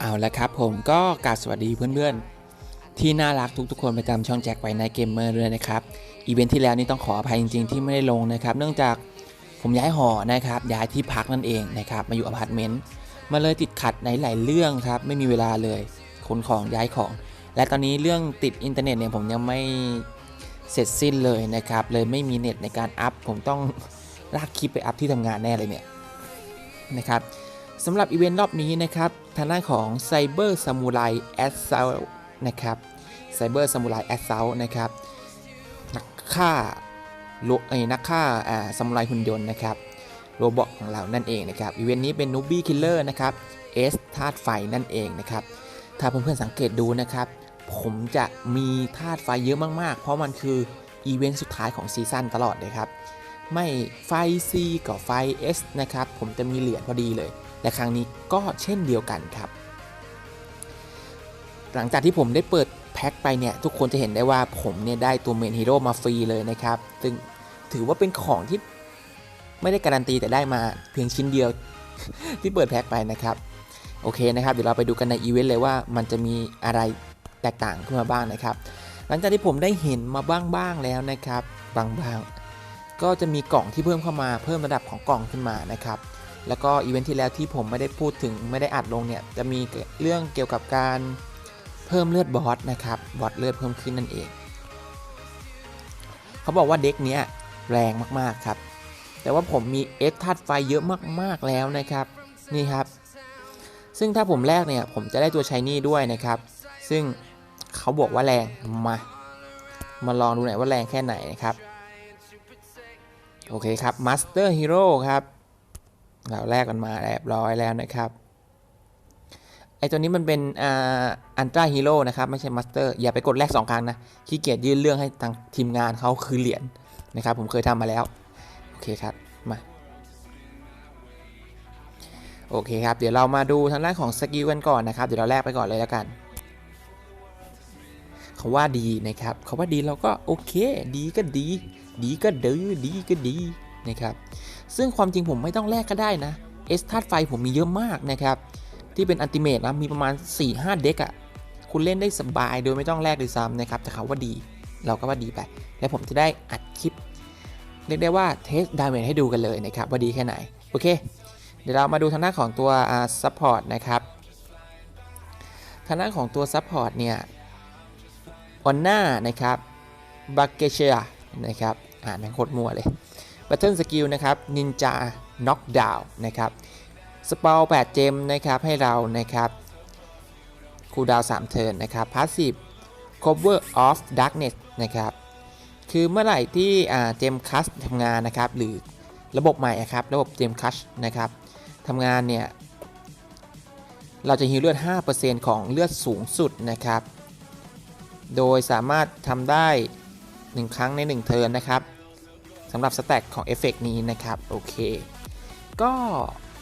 เอาละครับผมก็กราบสวัสดีเพื่อนๆ ที่น่ารักทุกๆ คนประจำช่องแจ็คไว้ในเกมเมอร์ด้วยนะครับ อีเวนท์ที่แล้วนี่ต้องขออภัยจริงๆ ที่ไม่ได้ลงนะครับ เนื่องจากผมย้ายหอนะครับย้ายที่พักนั่นเองนะครับมาอยู่อพาร์ตเมนต์มาเลยติดขัดในหลายเรื่องครับ ไม่มีเวลาเลยขนของย้ายของ และตอนนี้เรื่องติดอินเทอร์เน็ตเนี่ยผมยังไม่เสร็จสิ้นเลยนะครับ เลยไม่มีเน็ตในการอัพผมต้องลากคลิปไปอัพที่ทำงานแน่เลยเนี่ยนะครับ สำหรับอีเวนต์รอบนี้นะครับทางด้านของ Cyber Samurai Assault นะครับ Cyber Samurai Assault นะครับนักฆ่าโลไอ้นักฆ่าอ่าซามูไรหุ่นยนต์นะครับโรบอทของเรานั่นเองนะครับอีเวนต์นี้เป็น Newbie Killer นะครับ S ธาตุไฟนั่นเองนะครับถ้าเพื่อนๆสังเกตดูนะครับ ผมจะมีธาตุไฟเยอะมากๆ เพราะมันคืออีเวนต์สุดท้ายของซีซั่นตลอดเลยครับ ไม่ไฟ C ก็ไฟ S นะครับ ผมจะมีเหรียญพอดีเลย และครั้งนี้ก็เช่นเดียวกันครับ หลังจากที่ผมได้เปิดแพ็คไปเนี่ยทุกคนจะเห็นได้ว่าผมเนี่ยได้ตัวเมนฮีโร่มาฟรีเลยนะครับ ซึ่งถือว่าเป็นของที่ไม่ได้การันตีแต่ได้มาเพียงชิ้นเดียวที่เปิดแพ็คไปนะครับ โอเคนะครับ เดี๋ยวเราไปดูกันในอีเวนต์เลยว่ามันจะมีอะไรแตกต่างขึ้นมาบ้างนะครับ หลังจากที่ผมได้เห็นมาบ้างๆแล้วนะครับบางๆก็จะมีกล่องที่เพิ่มเข้ามาเพิ่มระดับของกล่องขึ้นมานะครับ แล้วก็อีเวนท์ที่แล้วที่ผมไม่ได้พูดถึงไม่ได้อัดลงเนี่ยจะมีเรื่องเกี่ยวกับการเพิ่มเลือดบอสนะครับบอสเลือดเพิ่มขึ้นนั่นเอง เขาบอกว่าเด็กเนี้ยแรงมากๆครับ แต่ว่าผมมีเอสธาตุไฟเยอะมากๆแล้วนะครับนี่ครับ ซึ่งถ้าผมแรกเนี่ยผมจะได้ตัวชายนี่ด้วยนะครับ ซึ่งเขาบอกว่าแรงมา มาลองดูหน่อยว่าแรงแค่ไหนนะครับ โอเคครับ Master Hero ครับ เราแลกกันมาเรียบร้อยแล้วนะครับไอตัวนี้มันเป็นอันตราฮีโร่นะครับ ไม่ใช่มาสเตอร์อย่าไปกดแลก2ครั้งนะขี้เกียจยื่นเรื่องให้ทางทีมงานเขาคือเหรียญนะครับ ผมเคยทำมาแล้ว โอเคครับ มา โอเคครับ เดี๋ยวเรามาดูทางด้านของสกิลกันก่อนนะครับ เดี๋ยวเราแลกไปก่อนเลยแล้วกันเขาว่าดีนะครับเขาว่าดีเราก็โอเค ดีก็ดี ดีก็ดื้อดีก็ดี นะครับ ซึ่งความจริงผมไม่ต้องแลกก็ได้นะเอสธาตุไฟผมมีเยอะมากนะครับ ที่เป็นอันติเมตนะ มีประมาณ 4-5 เด็กอะ่ะ คุณเล่นได้สบายโดยไม่ต้องแลกด้วยซ้ำนะครับแต่เขาว่าดี เราก็ว่าดีไป และผมจะได้อัดคลิป เรียกได้ว่าเทสดาเมจให้ดูกันเลยนะครับ ว่าดีแค่ไหน โอเค เดี๋ยวเรามาดูทางด้านของตัวซัพพอร์ตนะครับ ทางด้านของตัวซัพพอร์ตเนี่ยออนน่านะครับบักเกเชียนะครับ อ่านแม่งโคตรมั่วเลย บัตเทิลสกิลนะครับนินจาน็อกดาวนะครับสปอล8เจมนะครับให้เรานะครับคูดาว3เทิร์นนะครับพาสซีฟ cover of darkness นะครับคือเมื่อไหร่ที่เจมคัสทำงานนะครับหรือระบบใหม่ครับระบบเจมคัสนะครับทำงานเนี่ยเราจะฮิวเลือด 5%ของเลือดสูงสุดนะครับ โดยสามารถทำได้ 1 ครั้งใน 1 เทิร์นนะครับ สำหรับสแต็กของเอฟเฟกนี้นะครับ โอเค ก็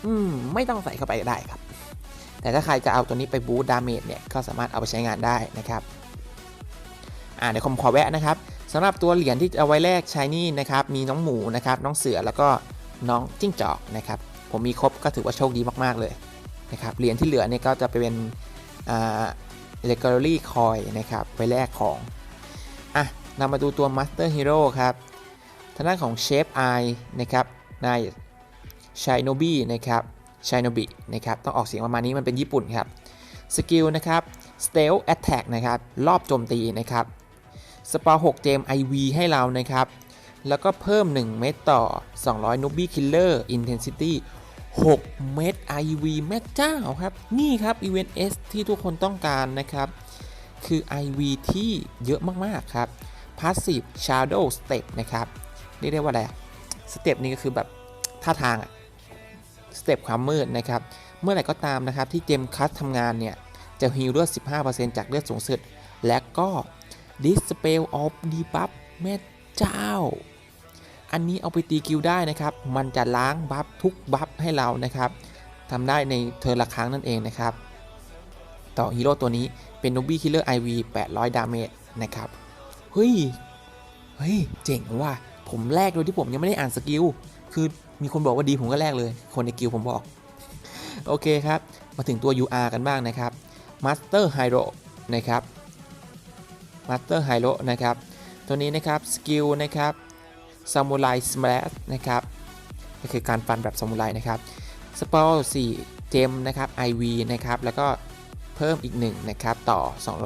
อืมไม่ต้องใส่เข้าไปได้ครับ แต่ถ้าใครจะเอาตัวนี้ไปบูตดาเมจเนี่ย ก็สามารถเอาไปใช้งานได้นะครับ อ่าเดี๋ยวผมขอแวะนะครับสำหรับตัวเหรียญที่เอาไว้แลกชายนี่นะครับ มีน้องหมูนะครับ น้องเสือแล้วก็น้องจิ้งจอกนะครับ ผมมีครบก็ถือว่าโชคดีมากๆเลยนะครับ เหรียญที่เหลือเนี่ยก็จะไปเป็นอ่าเลกอรี่คอยนะครับ ไปแลกของ อะเรามาดูตัว Master Hero ครับ ทางด้านของเชฟไอนะครับนายชายโนบีนะครับชายโนบินะครับต้องออกเสียงประมาณนี้มันเป็นญี่ปุ่นครับสกิลนะครับ Stealth Attack นะครับรอบโจมตีนะครับสปา6เจม IV ให้เรานะครับ แล้วก็เพิ่ม 1 เม็ดต่อ 200 n u b i Killer Intensity 6 เม็ด IV แม่เจ้าครับ นี่ครับ Event S ที่ทุกคนต้องการนะครับ คือ IV ที่เยอะมาก ๆ ครับ Passive Shadow Step นะครับ เรียกได้ว่าอะไรสเต็ปนี้ก็คือแบบท่าทางอะสเต็ปความมืดนะครับ เมื่อไหร่ก็ตามนะครับที่เจมคัสทำงานเนี่ย จะฮิลเลือด 15%จากเลือดสูงสุด และก็ Dispel of Debuff แม่เจ้า อันนี้เอาไปตีกิลได้นะครับ มันจะล้างบัฟทุกบัฟให้เรานะครับทำได้ในเทิร์นละครั้งนั่นเองนะครับ ต่อฮีโร่ตัวนี้เป็น n o b i Killer IV 800 ดาเมจนะครับ เฮ้ย เฮ้ย เจ๋งว่ะ ผมแลกโดยที่ผมยังไม่ได้อ่านสกิล คือมีคนบอกว่าดีผมก็แลกเลย คนในกิลผมบอก โอเคครับ มาถึงตัว UR กันบ้างนะครับ Master Hero นะครับ Master Hero นะครับ ตัวนี้นะครับ สกิลนะครับ Samurai Smash นะครับ ก็คือการฟันแบบซามูไรนะครับ สปอล4เจมนะครับ IV นะครับ แล้วก็เพิ่มอีก 1 นะครับ ต่อ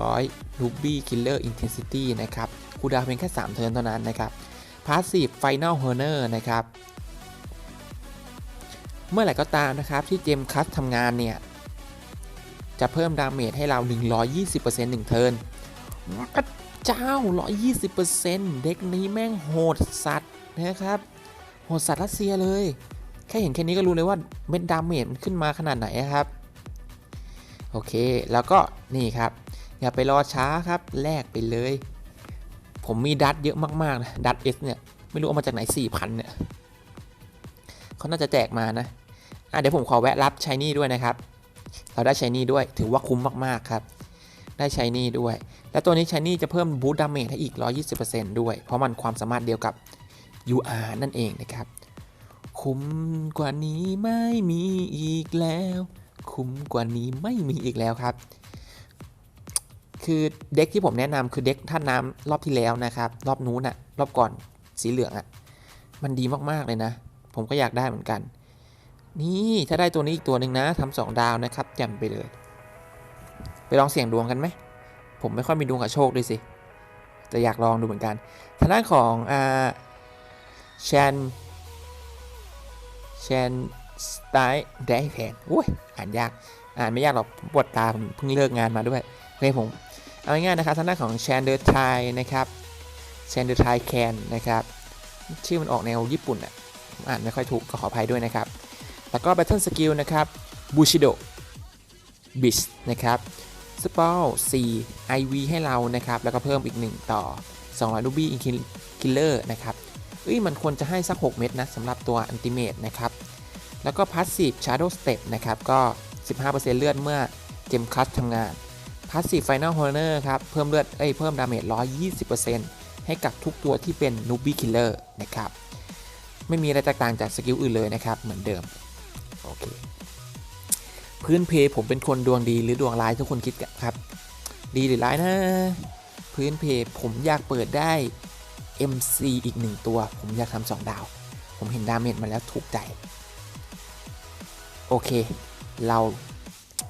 200 Ruby Killer Intensity นะครับคูดาวเพียงแค่ 3 เทิร์นเท่านั้นนะครับ Passive Final Honor นะครับ เมื่อไหร่ก็ตามนะครับที่เจมคัสทำงานเนี่ย จะเพิ่มดาเมจให้เรา 120% 1เทิร์นพระเจ้า 120%เด็กนี้แม่งโหดสัตว์นะครับ โหดสัตว์รัสเซียเลย แค่เห็นแค่นี้ก็รู้เลยว่าเม็ดดาเมจมันขึ้นมาขนาดไหนครับ โอเค แล้วก็นี่ครับ อย่าไปรอช้าครับ แลกไปเลย ผมมีดัตเยอะมากๆนะดัตเอสเนี่ย ไม่รู้เอามาจากไหน4,000เนี่ยเขาน่าจะแจกมานะอะเดี๋ยวผมขอแวะรับชายนี่ด้วยนะครับ เราได้ชายนี่ด้วยถือว่าคุ้มมากๆครับ ได้ชายนี่ด้วย และตัวนี้ชายนี่จะเพิ่มบูตดาเมจให้อีก 120%ด้วย เพราะมันความสามารถเดียวกับ UR นั่นเองนะครับ คุ้มกว่านี้ไม่มีอีกแล้ว คุ้มกว่านี้ไม่มีอีกแล้วครับ คือเด็กที่ผมแนะนำคือเด็กท่าน้ำรอบที่แล้วนะครับ รอบนู้นอะรอบก่อนสีเหลืองอะมันดีมากๆเลยนะ ผมก็อยากได้เหมือนกัน นี่ถ้าได้ตัวนี้อีกตัวหนึ่งนะทำสองดาวนะครับแจ่มไปเลย ไปลองเสี่ยงดวงกันไหม ผมไม่ค่อยมีดวงกับโชคด้วยสิ แต่อยากลองดูเหมือนกันทางด้านของอ่าแชนแชนสไตล์ได้แพนอุ้ยอ่านยาก อ่านไม่ยากหรอกปวดตาผมเพิ่งเลิกงานมาด้วยโอเคผม เอาง่ายๆนะครับทางด้านของแชนเดอร์ไทนะครับแชนเดอร์ไทแคนนะครับชื่อมันออกแนวญี่ปุ่นอะผมอ่านไม่ค่อยถูกก็ขออภัยด้วยนะครับ แล้วก็ Battle Skill นะครับบูชิโดบิชนะครับสปอล4 IV ให้เรานะครับ แล้วก็เพิ่มอีก 1 ต่อ 200รูบี้อินคิลเลอร์นะครับเอ้ยมันควรจะให้สัก 6 เม็ดนะสำหรับตัวอันติเมตนะครับ แล้วก็ Passive Shadow Step นะครับ ก็ 15%เลือดเมื่อเจมคัสทำงาน Passive Final Honor ครับ เพิ่มเลือดเอ้ยเพิ่มดาเมจ 120%ให้กับทุกตัวที่เป็น Newbie Killer นะครับ ไม่มีอะไรแตกต่างจากสกิลอื่นเลยนะครับ เหมือนเดิม โอเค พื้นเพผมเป็นคนดวงดีหรือดวงร้ายทุกคนคิดกันครับ ดีหรือร้ายนะ พื้นเพผมอยากเปิดได้ MC อีกหนึ่งตัว ผมอยากทำสองดาว ผมเห็นดาเมจมาแล้วถูกใจ โอเค เรา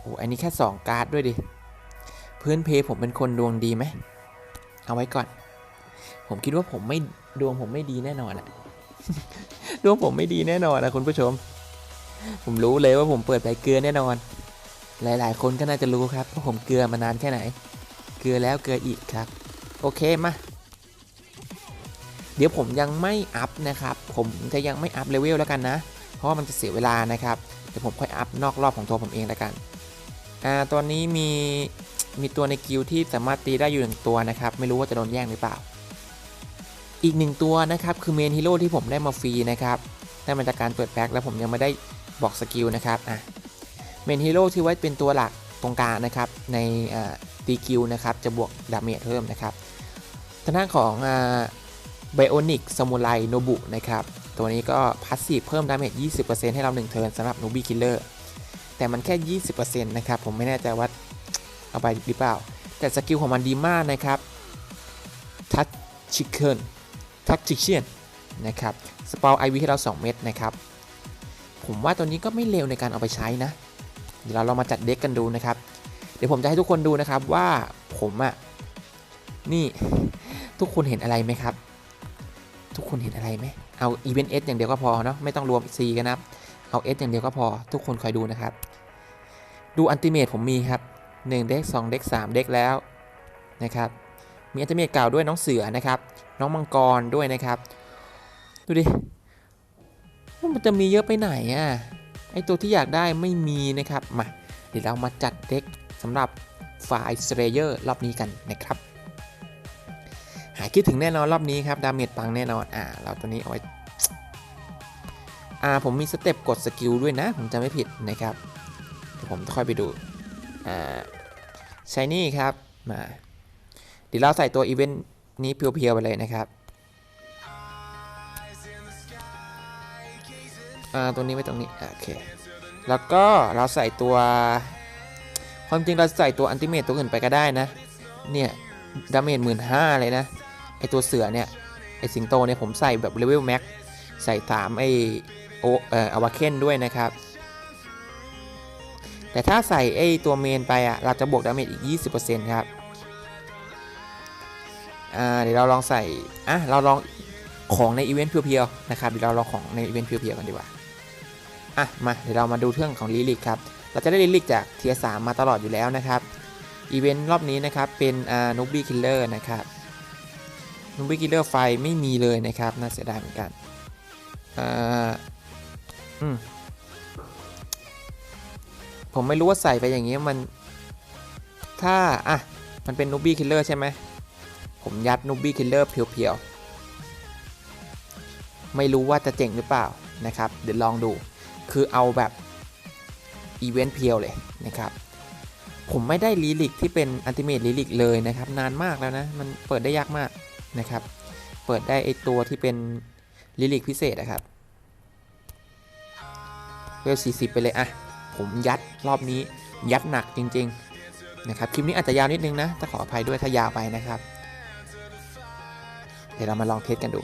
โอ้อันนี้แค่ 2 การ์ดด้วยดิ พื้นเพผมเป็นคนดวงดีไหมเอาไว้ก่อน ผมคิดว่าผมไม่ดวงผมไม่ดีแน่นอนอะดวงผมไม่ดีแน่นอนนะคุณผู้ชม ผมรู้เลยว่าผมเปิดไปเกลือแน่นอน หลาย ๆ คนก็น่าจะรู้ครับว่าผมเกลือมานานแค่ไหน เกลือแล้วเกลืออีกครับ โอเคมาเดี๋ยวผมยังไม่อัพนะครับ ผมจะยังไม่อัพเลเวลแล้วกันนะ เพราะมันจะเสียเวลานะครับเดี๋ยวผมค่อยอัพนอกรอบของตัวผมเองแล้วกัน อ่าตัวนี้มี มีตัวในกิลที่สามารถตีได้อยู่หนึ่งตัวนะครับ ไม่รู้ว่าจะโดนแย่งหรือเปล่า อีกหนึ่งตัวนะครับคือเมนฮีโร่ที่ผมได้มาฟรีนะครับได้มาจากการเปิดแพ็คแล้วผมยังไม่ได้บอกสกิลนะครับอะเมนฮีโร่ที่ไว้เป็นตัวหลักตรงกลางนะครับในตีกิลนะครับจะบวกดาเมจเพิ่มนะครับทางด้านของไบโอนิกซามูไรโนบุนะครับตัวนี้ก็พาสซีฟเพิ่มดาเมจ 20%ให้เรา1เทิร์นสำหรับนูบี้คิลเลอร์แต่มันแค่ 20%นะครับผมไม่แน่ใจว่า เอาไปหรือเปล่า แต่สกิลของมันดีมากนะครับทัชชิคเกิลทัชชิเชียนนะครับสปอลไอวีให้เรา 2 เม็ดนะครับ ผมว่าตัวนี้ก็ไม่เลวในการเอาไปใช้นะ เดี๋ยวเราลองมาจัดเด็กกันดูนะครับ เดี๋ยวผมจะให้ทุกคนดูนะครับว่าผมอะนี่ทุกคนเห็นอะไรไหมครับ ทุกคนเห็นอะไรไหมเอาอีเวนต์เอสอย่างเดียวก็พอเนาะไม่ต้องรวม C กันนะครับเอา S อย่างเดียวก็พอทุกคนคอยดูนะครับ ดูอันติเมตผมมีครับ 1 เด็ก2 เด็ก 3 เด็กแล้วนะครับ มีอันติเมตเก่าด้วยน้องเสือนะครับ น้องมังกรด้วยนะครับ ดูดิ มันจะมีเยอะไปไหนอะ ไอตัวที่อยากได้ไม่มีนะครับ มา เดี๋ยวเรามาจัดเด็กสำหรับฝ่ายสเตรเยอร์รอบนี้กันนะครับ หายคิดถึงแน่นอนรอบนี้ครับ ดาเมจปังแน่นอน อ่า เราตัวนี้เอาไว้อ่าผมมีสเต็ปกดสกิลด้วยนะ ผมจะไม่ผิดนะครับเดี๋ยวผมจะค่อยไปดู อ่าชายนี่ครับมาเดี๋ยวเราใส่ตัวอีเวนต์นี้เพียวๆไปเลยนะครับอ่าตัวนี้ไว้ตรงนี้โอเคแล้วก็เราใส่ตัวความจริงเราใส่ตัวอันติเมตตัวอื่นไปก็ได้นะ เนี่ยดาเมจหมื่นห้าเลยนะ ไอตัวเสือเนี่ย ไอสิงโตเนี่ยผมใส่แบบเลเวลแม็กใส่สามไอโอเอ่ออวาเคนด้วยนะครับ แต่ถ้าใส่ไอตัวเมนไปอะเราจะบวกดาเมจอีก 20%ครับอ่าเดี๋ยวเราลองใส่อะเราลองของในอีเวนต์เพียวๆนะครับเดี๋ยวเราลองของในอีเวนต์เพียวๆกันดีกว่าอะมาเดี๋ยวเรามาดูเรื่องของลิลิกครับเราจะได้ลิลิกจากเทียสามมาตลอดอยู่แล้วนะครับอีเวนต์รอบนี้นะครับเป็นอ่านูบี้คิลเลอร์นะครับนูบี้คิลเลอร์ไฟไม่มีเลยนะครับน่าเสียดายเหมือนกันอ่าอืม ผมไม่รู้ว่าใส่ไปอย่างนี้มัน ถ้า อะ มันเป็นนูบี้คิลเลอร์ใช่ไหม ผมยัดนูบี้คิลเลอร์เพียวๆ ไม่รู้ว่าจะเจ๋งหรือเปล่านะครับ เดี๋ยวลองดู คือเอาแบบอีเวนต์เพียวเลยนะครับ ผมไม่ได้ลีลิกที่เป็นอันติเมตลีลิกเลยนะครับ นานมากแล้วนะ มันเปิดได้ยากมากนะครับ เปิดได้ไอตัวที่เป็นลีลิกพิเศษนะครับเวล40 ไปเลยอะ ผมยัดรอบนี้ยัดหนักจริง ๆ นะครับ คลิปนี้อาจจะยาวนิดนึงนะต้องขออภัยด้วยถ้ายาวไปนะครับ เดี๋ยวเรามาลองเทสกันดู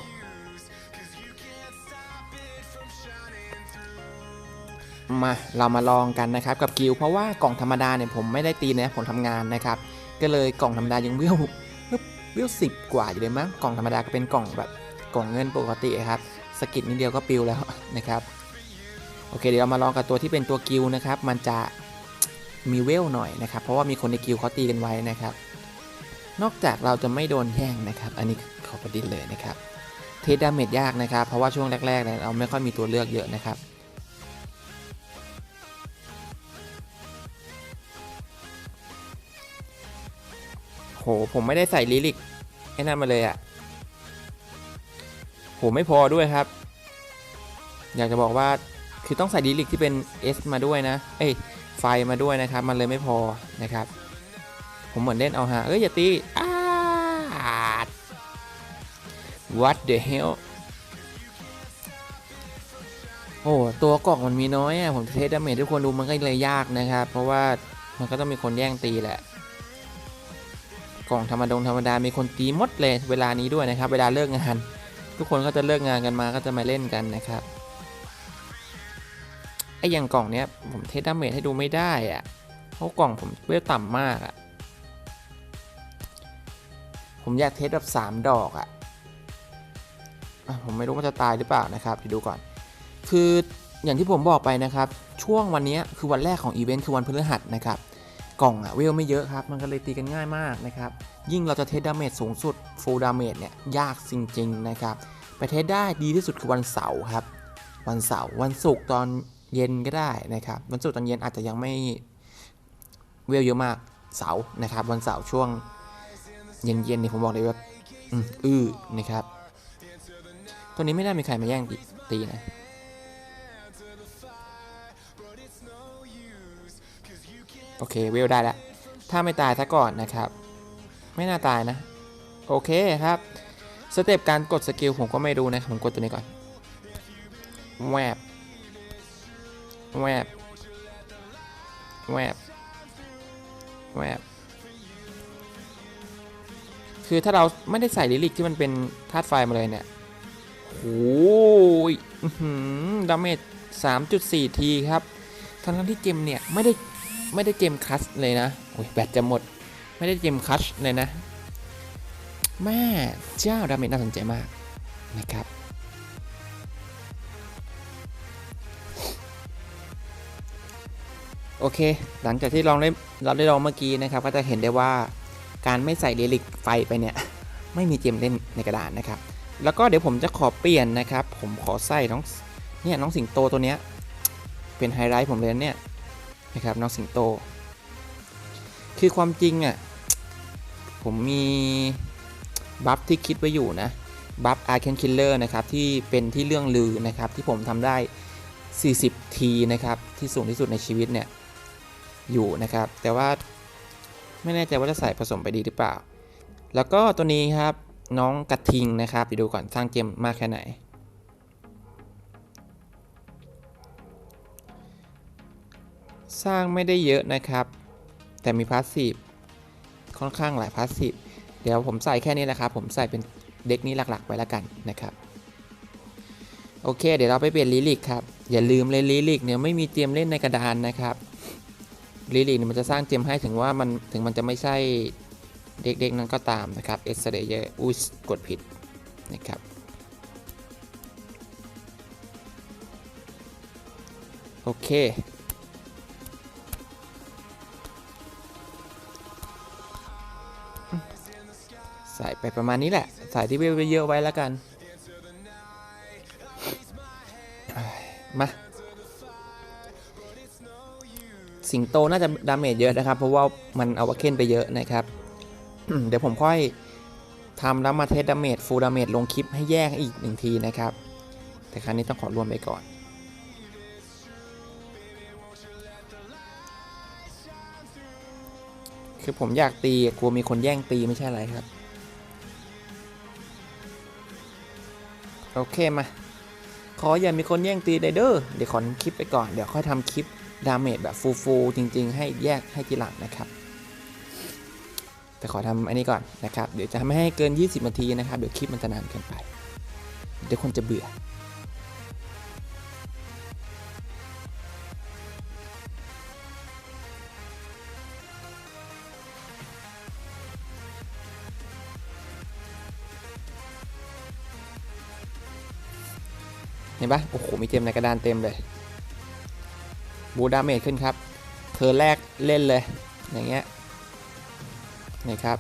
มาเรามาลองกันนะครับกับกิลเพราะว่ากล่องธรรมดาเนี่ยผมไม่ได้ตีนะผมทำงานนะครับ ก็เลยกล่องธรรมดายังเวลเวสิบกว่าอยู่เลยมั้งกล่องธรรมดาก็เป็นกล่องแบบกล่องเงินปกติครับสกิดนิดเดียวก็ปิวแล้วนะครับ โอเคเดี๋ยวเรามาลองกับตัวที่เป็นตัวกิลนะครับ มันจะมีเวลหน่อยนะครับ เพราะว่ามีคนในกิลเขาตีกันไว้นะครับ นอกจากเราจะไม่โดนแย่งนะครับ อันนี้ขอประดิษฐ์เลยนะครับ เทสดาเมจยากนะครับ เพราะว่าช่วงแรกๆเนี่ยเราไม่ค่อยมีตัวเลือกเยอะนะครับโหผมไม่ได้ใส่ลิลิกไอ้นั่นมาเลยอะ่ะโหไม่พอด้วยครับ อยากจะบอกว่า คือต้องใส่ลิลิกที่เป็น S มาด้วยนะ เอ้ย ไฟมาด้วยนะครับ มันเลยไม่พอนะครับ ผมเหมือนเล่นเอาฮะ เอ้ย อย่าตีอา What the hell โอ้ ตัวกล่องมันมีน้อยอะผมเทสดาเมจทุกคนดูมันก็เลยยากนะครับ เพราะว่ามันก็ต้องมีคนแย่งตีแหละ กล่องธรรมดงธรรมดา มีคนตีหมดเลย เวลานี้ด้วยนะครับ เวลาเลิกงาน ทุกคนก็จะเลิกงานกันมาก็จะมาเล่นกันนะครับ ไอ้อย่างกล่องเนี้ยผมเทสดาเมจให้ดูไม่ได้อะเพราะกล่องผมเวลต่ำมากอะผมอยากเทสแบบ 3 ดอกอะ่ะผมไม่รู้ว่าจะตายหรือเปล่านะครับเดี๋ยวดูก่อน คืออย่างที่ผมบอกไปนะครับ ช่วงวันนี้คือวันแรกของอีเวนต์คือวันพฤหัสนะครับ กล่องอะเวลไม่เยอะครับ มันก็เลยตีกันง่ายมากนะครับ ยิ่งเราจะเทสดาเมจสูงสุด full damage เนี่ยยากจริงๆนะครับ ไปเทสได้ดีที่สุดคือวันเสาร์ครับ วันเสาร์วันศุกร์ตอน เย็นก็ได้นะครับ วันศุกร์ตอนเย็นอาจจะยังไม่เวลเยอะมากเสาร์นะครับ วันเสาร์ช่วงเย็นๆนี่ผมบอกเลยว่าอืมอื้อนะครับ ตัวนี้ไม่น่ามีใครมาแย่งตีตีนะโอเคเวลได้แล้ว ถ้าไม่ตายซะก่อนนะครับ ไม่น่าตายนะ โอเคครับ สเต็ปการกดสกิลผมก็ไม่รู้นะ ผมกดตัวนี้ก่อนแวบ แวบแวบแวบคือถ้าเราไม่ได้ใส่ลิลิกที่มันเป็นธาตุไฟมาเลยเนี่ยโอ้ยดาเมจ3.4 ทีครับ ทั้งที่เกมเนี่ย ไม่ได้ไม่ได้เจมคัชเลยนะ โอ้ยแบตจะหมด ไม่ได้เจมคัชเลยนะ แม่เจ้าดาเมจน่าสนใจมากนะครับ โอเค หลังจากที่ลองได้เราได้ลองเมื่อกี้นะครับ ก็จะเห็นได้ว่าการไม่ใส่เดลิกไฟไปเนี่ย ไม่มีเจมเล่นในกระดานนะครับ แล้วก็เดี๋ยวผมจะขอเปลี่ยนนะครับ ผมขอใส่น้องเนี่ยน้องสิงโตตัวเนี้ยเป็นไฮไลท์ผมเลยนะเนี่ยนะครับน้องสิงโต คือความจริงอะ่ะผมมีบัฟที่คิดไว้อยู่นะบัฟอาร์เคนคิลเลอร์นะครับที่เป็นที่เรื่องลือนะครับที่ผมทำได้ 40 ทีนะครับที่สูงที่สุดในชีวิตเนี่ย อยู่นะครับ แต่ว่าไม่แน่ใจว่าจะใส่ผสมไปดีหรือเปล่า แล้วก็ตัวนี้ครับน้องกระทิงนะครับไปดูก่อนสร้างเกมมากแค่ไหน สร้างไม่ได้เยอะนะครับ แต่มีพาสซีฟค่อนข้างหลายพาสซีฟเดี๋ยวผมใส่แค่นี้แหละครับ ผมใส่เป็นเด็กนี้หลักๆ ไว้แล้วกันนะครับ โอเค เดี๋ยวเราไปเปลี่ยนลิลิกครับ อย่าลืมเลยลิลิกเนี่ยไม่มีเตรียมเล่นในกระดานนะครับ ลิลี่มันจะสร้างเจมให้ถึงว่ามันถึงมันจะไม่ใช่เด็กๆนั้นก็ตามนะครับเอสเดเยอร์อุ้ยกดผิดนะครับโอเค ใส่ไปประมาณนี้แหละ ใส่ที่เวลเยอะไว้แล้วกัน มา สิงโตน่าจะดาเมจเยอะนะครับ เพราะว่ามันเอาวาเคนไปเยอะนะครับ เดี๋ยวผมค่อยทำแล้วมาเทสดาเมจฟูลดาเมจลงคลิปให้แยกอีกหนึ่งทีนะครับ แต่ครั้งนี้ต้องขอรวมไปก่อน คือผมอยากตีกลัวมีคนแย่งตีไม่ใช่อะไรครับ โอเคมา ขออย่ามีคนแย่งตีไดเดอร์เดี๋ยวขอคลิปไปก่อน เดี๋ยวค่อยทำคลิป ดาเมจแบบฟูลๆจริง ๆ ให้แยกให้ทีหลังนะครับแต่ขอทำอันนี้ก่อนนะครับ เดี๋ยวจะไม่ให้เกิน 20 นาทีนะครับ เดี๋ยวคลิปมันจะนานเกินไป เดี๋ยวคนจะเบื่อ เห็นปะโอ้โห มีเต็มในกระดานเต็มเลย บูดาเมจขึ้นครับเธอแรกเล่นเลยอย่างเงี้ยนี่ครับ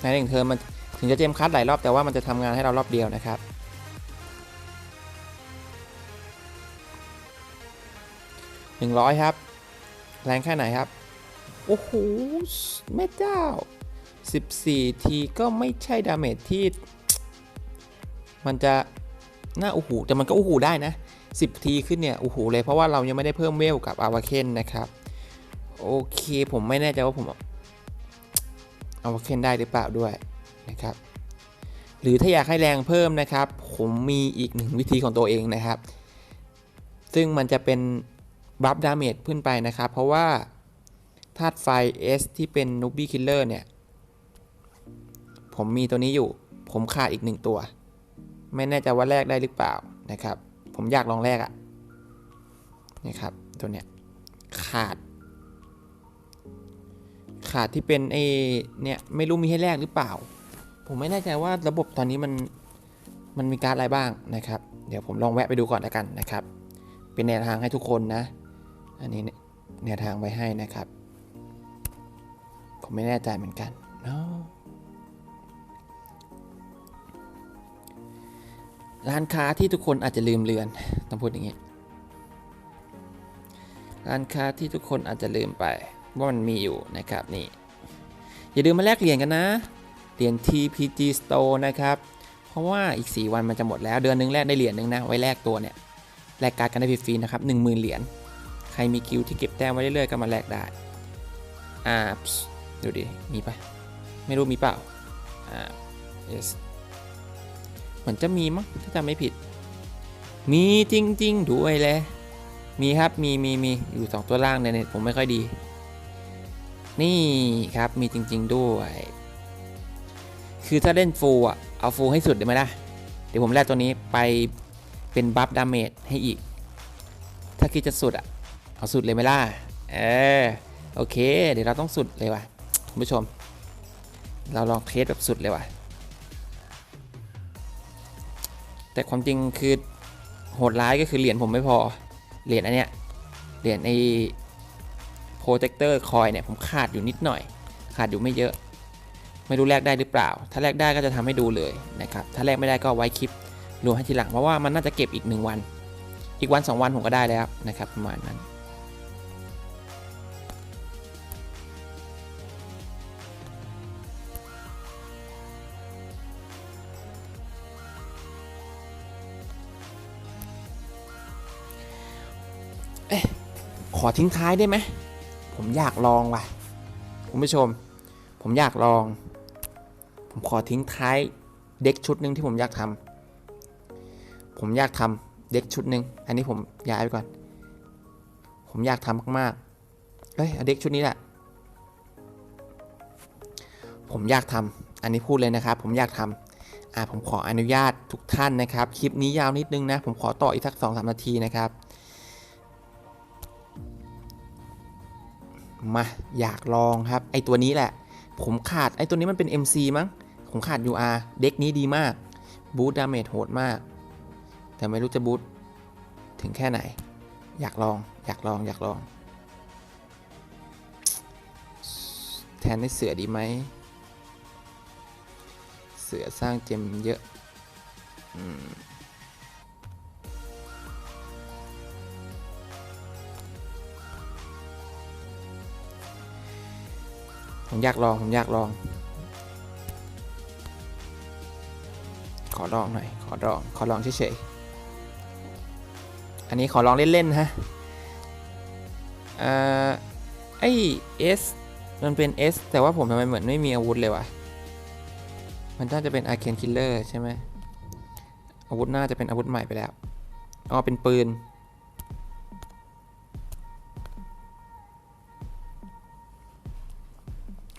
ในหนึ่งเทอมมันถึงจะเจมคัดหลายรอบแต่ว่ามันจะทำงานให้เรารอบเดียวนะครับหนึ่งร้อยครับแรงแค่ไหนครับ โอ้โหแม่เจ้า 14 ทีก็ไม่ใช่ดาเมจที่ มันจะน่าโอ้โหแต่มันก็โอ้โหได้นะ 10 ทีขึ้นเนี่ยโอ้โหเลยเพราะว่าเรายังไม่ได้เพิ่มเวลกับอาวาเคนนะครับ โอเคผมไม่แน่ใจว่าผมอาวาเคนได้หรือเปล่าด้วยนะครับ หรือถ้าอยากให้แรงเพิ่มนะครับ ผมมีอีกหนึ่งวิธีของตัวเองนะครับ ซึ่งมันจะเป็นบัฟดาเมจขึ้นไปนะครับ เพราะว่าธาตุไฟ S ที่เป็นนูบี้คิลเลอร์เนี่ย ผมมีตัวนี้อยู่ ผมขาดอีกหนึ่งตัว ไม่แน่ใจว่าแลกได้หรือเปล่านะครับ ผมอยากลองแลกอะนี่ครับ ตัวเนี้ยขาด ขาดที่เป็นไอเนี่ยไม่รู้มีให้แลกหรือเปล่า ผมไม่แน่ใจว่าระบบตอนนี้มันมันมีการดอะไรบ้างนะครับ เดี๋ยวผมลองแวะไปดูก่อนแล้วกันนะครับ เป็นแนวทางให้ทุกคนนะ อันนี้แนวทางไว้ให้นะครับ ผมไม่แน่ใจเหมือนกันเนาะ ร้านค้าที่ทุกคนอาจจะลืมเลือนต้องพูดอย่างนี้ ร้านค้าที่ทุกคนอาจจะลืมไปว่ามันมีอยู่นะครับนี่อย่าลืมมาแลกเหรียญกันนะเหรียญ TPG Store นะครับ เพราะว่าอีก 4 วันมันจะหมดแล้วเดือนหนึงแลกได้เหรียญหนึ่งนะไว้แลกตัวเนี่ยแลกการ์ดกันได้ฟรีๆนะครับ10,000เหรียญใครมีคิวที่เก็บแต้มไว้เรื่อยๆก็มาแลกได้อ่าดูดิมีปะไม่รู้มีเปล่าอ่า yes เหมือนจะมีมั้งถ้าจำไม่ผิด มีจริง ๆด้วยแหละมีครับมีมีมีอยู่สองตัวล่างในเน็ตผมไม่ค่อยดี นี่ครับมีจริง ๆด้วย คือถ้าเล่นฟูลอะเอาฟูลให้สุดเดี๋ยวไหมล่ะเดี๋ยวผมแลกตัวนี้ไปเป็นบัฟดาเมจให้อีก ถ้าคิดจะสุดอะเอาสุดเลยไหมล่ะเออโอเค เดี๋ยวเราต้องสุดเลยว่ะคุณผู้ชม เราลองเทสแบบสุดเลยว่ะ แต่ความจริงคือโหดร้ายก็คือเหรียญผมไม่พอ เหรียญอันเนี้ย เหรียญไอ้โปรเจคเตอร์คอยเนี่ยผมขาดอยู่นิดหน่อย ขาดอยู่ไม่เยอะ ไม่รู้แลกได้หรือเปล่า ถ้าแลกได้ก็จะทำให้ดูเลยนะครับ ถ้าแลกไม่ได้ก็ไว้คลิปรวมให้ทีหลังเพราะว่ามันน่าจะเก็บอีก 1 วัน อีกวัน 2 วันผมก็ได้แล้วนะครับประมาณนั้น อทิ้งท้ายได้ไหม ผมอยากลองว่ะ คุณผู้ชม ผมอยากลอง ผมขอทิ้งท้ายเด็กชุดหนึ่งที่ผมอยากทำ ผมอยากทำเด็กชุดหนึ่ง อันนี้ผมย้ายไปก่อน ผมอยากทำมากๆเอ้ยเอาเด็กชุดนี้แหละ ผมอยากทำ อันนี้พูดเลยนะครับ ผมอยากทำ อ่าผมขออนุญาตทุกท่านนะครับ คลิปนี้ยาวนิดนึงนะ ผมขอต่ออีกสักสองสามนาทีนะครับ มาอยากลองครับ ไอตัวนี้แหละ ผมขาดไอตัวนี้มันเป็น MC มั้ง ผมขาด UR เด็กนี้ดีมาก บูตดาเมจโหดมาก แต่ไม่รู้จะบูตถึงแค่ไหน อยากลอง อยากลอง อยากลอง แทนให้เสือดีไหม เสือสร้างเจมเยอะ อืม ผมอยากลอง ผมอยากลอง ขอลองหน่อย ขอลอง ขอลองเฉยๆ อันนี้ขอลองเล่น ๆ ฮะเอ่อไอเอสมันเป็น S แต่ว่าผมทำไมเหมือนไม่มีอาวุธเลยวะ มันน่าจะเป็นอาเคนคิลเลอร์ใช่ไหมอาวุธน่าจะเป็นอาวุธใหม่ไปแล้ว อ๋อ เป็นปืน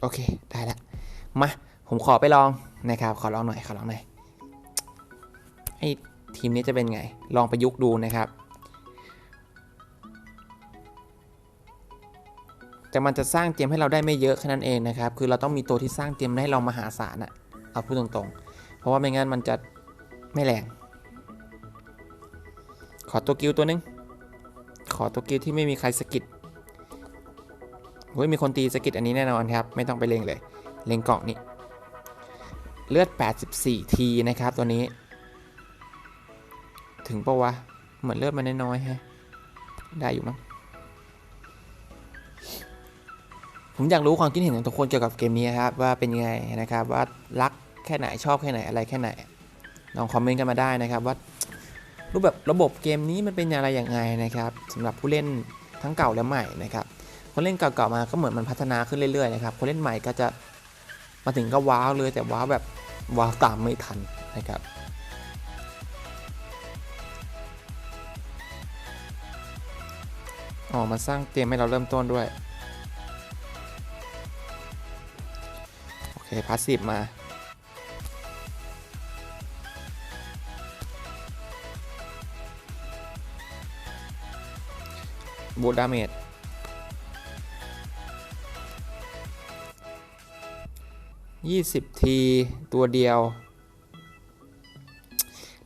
โอเค ได้ล้วมา ผมขอไปลองนะครับ ขอลองหน่อย ขอลองหน่อย ไอ้ทีมนี้จะเป็นไง ลองประยุกต์ดูนะครับ แต่มันจะสร้างเกมให้เราได้ไม่เยอะแค่นั้นเองนะครับ คือเราต้องมีตัวที่สร้างเกมให้เรามหาศาลอะเอาพูดตรงๆ เพราะว่าไม่งั้นมันจะไม่แรง ขอตัวกิลตัวหนึง ขอตัวกิลที่ไม่มีใครสกิด เฮ้ยมีคนตีสกิดอันนี้แน่นอนครับ ไม่ต้องไปเล็งเลย เล็งกล่องนี้เลือด 84 ทีนะครับตัวนี้ ถึงปะวะ เหมือนเลือดมันน้อยๆฮะ ได้อยู่มั้ง ผมอยากรู้ความคิดเห็นของทุกคนเกี่ยวกับเกมนี้ครับ ว่าเป็นยังไงนะครับว่ารักแค่ไหนชอบแค่ไหนอะไรแค่ไหนลองคอมเมนต์กันมาได้นะครับว่ารูปแบบระบบเกมนี้มันเป็นอะไรอย่างไงนะครับสำหรับผู้เล่นทั้งเก่าและใหม่นะครับ คนเล่นเก่าๆมาก็เหมือนมันพัฒนาขึ้นเรื่อยๆนะครับคนเล่นใหม่ก็จะมาถึงก็ว้าวเลยแต่ว้าวแบบว้าวตามไม่ทันนะครับออกมาสร้างเกมให้เราเริ่มต้นด้วย โอเคพาสซีฟมา บูดดาเมจ ยี่สิบทีตัวเดียว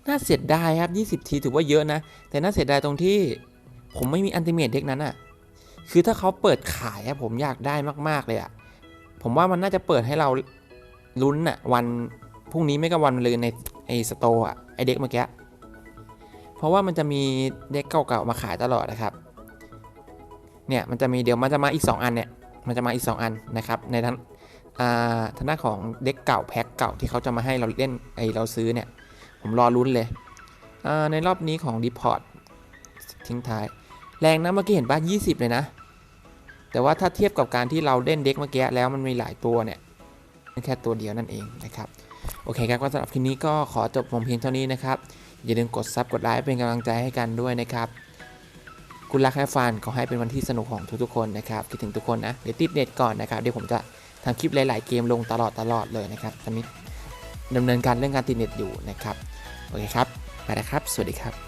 น่าเสียดายครับ 20 ทีถือว่าเยอะนะ แต่น่าเสียดายตรงที่ผมไม่มีอันติเมตเด็กนั้นอะคือถ้าเขาเปิดขายอะผมอยากได้มาก ๆ เลยอะผมว่ามันน่าจะเปิดให้เราลุ้นอะวันพรุ่งนี้ไม่ก็วันมะรืนในไอสโตร์อะไอเด็กเมื่อกี้ เพราะว่ามันจะมีเด็กเก่าๆมาขายตลอดนะครับ เนี่ยมันจะมีเดี๋ยวมันจะมาอีก 2 อันเนี่ย มันจะมาอีก 2 อันนะครับในทั้ง ทางด้านของเด็กเก่าแพ็คเก่าที่เขาจะมาให้เราเล่นไอเราซื้อเนี่ย ผมรอลุ้นเลย ในรอบนี้ของดีพอร์ตทิ้งท้าย แรงนะเมื่อกี้เห็นป่ะ20 เลยนะ แต่ว่าถ้าเทียบกับการที่เราเล่นเด็กเมื่อกี้แล้วมันมีหลายตัวเนี่ยแค่ตัวเดียวนั่นเองนะครับ โอเคครับก็สำหรับคลิปนี้ก็ขอจบลงเพียงเท่านี้นะครับ อย่าลืมกดซับกดไลค์เป็นกำลังใจให้กันด้วยนะครับคุณรักแค่ฟันขอให้เป็นวันที่สนุกของทุกๆคนนะครับคิดถึงทุกคนนะเดี๋ยวติดเน็ตก่อนนะครับเดี๋ยวผมจะ ทำคลิปหลาย ๆ เกมลงตลอดตลอดเลยนะครับตอนนี้ดำเนินการเรื่องการติดเน็ตอยู่นะครับ โอเคครับ ไปแล้วครับ สวัสดีครับ